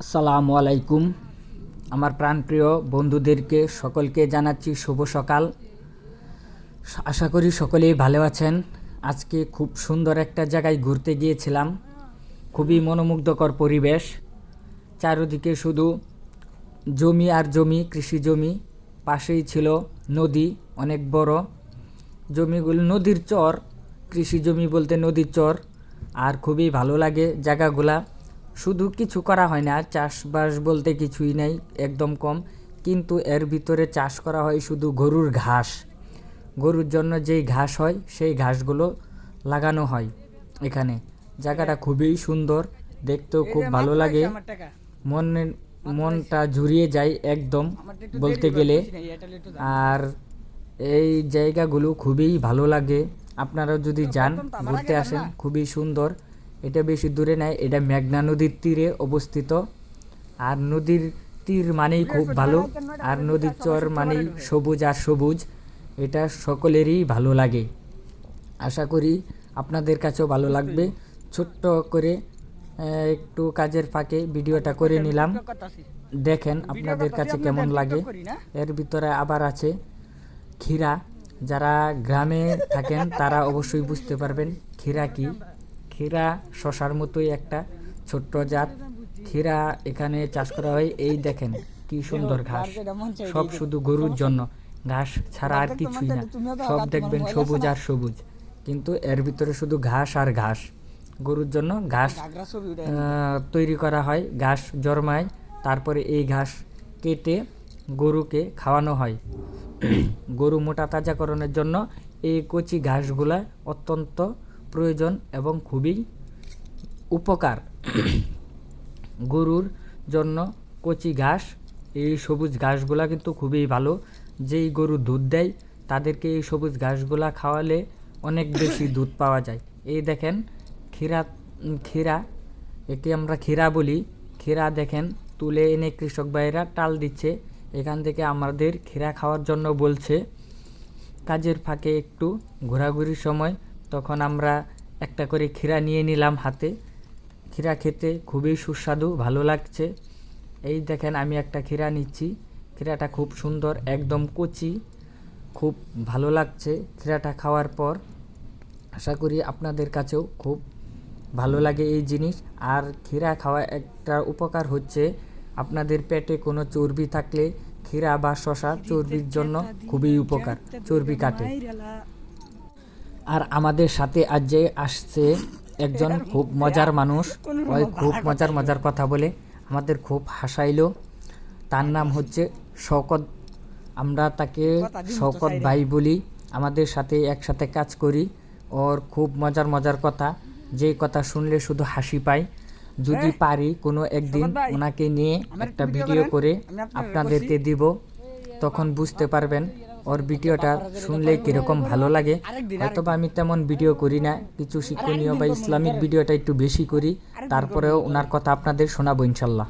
আসসালামু আলাইকুম। আমার প্রাণপ্রিয় বন্ধুদেরকে সকলকে জানাচ্ছি শুভ সকাল। আশা করি সকলেই ভালো আছেন। আজকে খুব সুন্দর একটা জায়গায় ঘুরতে গিয়েছিলাম। খুবই মনোমুগ্ধকর পরিবেশ। চারিদিকে শুধু জমি আর জমি, কৃষি জমি, পাশেই ছিল নদী অনেক বড়। জমিগুলো নদীর চর, কৃষি জমি বলতে নদীর চর। আর খুবই ভালো লাগে জায়গাগুলা। শুধু কিছু করা হয় না চাষবাস বলতে কিছুই নাই একদম কম। কিন্তু এর ভিতরে চাষ করা হয় শুধু গরুর ঘাস। গরুর জন্য যেই ঘাস হয় সেই ঘাসগুলো লাগানো হয় এখানে। জায়গাটা খুবই সুন্দর দেখতেও খুব ভালো লাগে। মনের মনটা জুড়িয়ে যায় একদম বলতে গেলে। আর এই জায়গাগুলো খুবই ভালো লাগে। আপনারা যদি যান ঘুরতে আসেন খুবই সুন্দর। এটা বেশি দূরে নাই এটা মেঘনা নদীর তীরে অবস্থিত। আর নদীর তীর মানেই খুব ভালো আর নদীর চর মানেই সবুজ আর সবুজ এটা সকলেরই ভালো লাগে। আশা করি আপনাদের কাছেও ভালো লাগবে। ছোট্ট করে একটু কাজের ফাঁকে ভিডিওটা করে নিলাম। দেখেন আপনাদের কাছে কেমন লাগে। এর ভিতরে আবার আছে ক্ষীরা। যারা গ্রামে থাকেন তারা অবশ্যই বুঝতে পারবেন ক্ষীরা কি। ক্ষীরা শশার মতোই একটা ছোট্ট জাত। ক্ষীরা এখানে চাষ করা হয়। এই দেখেন কি সুন্দর ঘাস। সব শুধু গরুর জন্য। ঘাস ছাড়া আর কিছুই না। সব দেখবেন সবুজ আর সবুজ। কিন্তু এর ভিতরে শুধু ঘাস আর ঘাস। গরুর জন্য ঘাস তৈরি করা হয়। ঘাস জন্মায় তারপরে এই ঘাস কেটে গরুকে খাওয়ানো হয়। গরু মোটা তাজাকরণের জন্য এই কচি ঘাসগুলা অত্যন্ত প্রয়োজন এবং খুবই উপকার। গরুর জন্য কচি ঘাস, এই সবুজ ঘাসগুলা কিন্তু খুবই ভালো। যেই গরু দুধ দেয়, তাদেরকে এই সবুজ ঘাসগুলা খাওয়ালে অনেক বেশি দুধ পাওয়া যায়। এই দেখেন, ক্ষীরা ক্ষীরা, একে আমরা ক্ষীরা বলি। ক্ষীরা দেখেন, তুলে এনে কৃষক ভাইরা টাল দিচ্ছে। এখান থেকে আমাদের ক্ষীরা খাওয়ার জন্য বলছে, কাজের ফাঁকে একটু ঘোরাঘুরির সময় তখন আমরা একটা করে ক্ষীরা নিয়ে নিলাম হাতে। ক্ষীরা খেতে খুবই সুস্বাদু ভালো লাগছে। এই দেখেন আমি একটা ক্ষীরা নিচ্ছি। ক্ষীরাটা খুব সুন্দর একদম কচি খুব ভালো লাগছে ক্ষীরাটা খাওয়ার পর। আশা করি আপনাদের কাছেও খুব ভালো লাগে এই জিনিস। আর ক্ষীরা খাওয়া একটা উপকার হচ্ছে আপনাদের পেটে কোনো চর্বি থাকলে ক্ষীরা বা শশা চর্বির জন্য খুবই উপকার। চর্বি কাটে। আর আমাদের সাথে আজ যে আসছে একজন খুব মজার মানুষ। ওই খুব মজার মজার কথা বলে আমাদের খুব হাসাইলো। তার নাম হচ্ছে শওকত। আমরা তাকে শওকত ভাই বলি। আমাদের সাথে একসাথে কাজ করি। ওর খুব মজার মজার কথা। যে কথা শুনলে শুধু হাসি পায়। যদি পারি কোনো একদিন ওনাকে নিয়ে একটা ভিডিও করে আপনাদেরকে দিব। তখন বুঝতে পারবেন। ওর ভিডিওটা শুনলে কীরকম ভালো লাগে অথবা আমি তেমন ভিডিও করি না। কিছু শিক্ষণীয় বা ইসলামিক ভিডিওটা একটু বেশি করি, তারপরেও ওনার কথা আপনাদের শোনাবো ইনশাল্লাহ।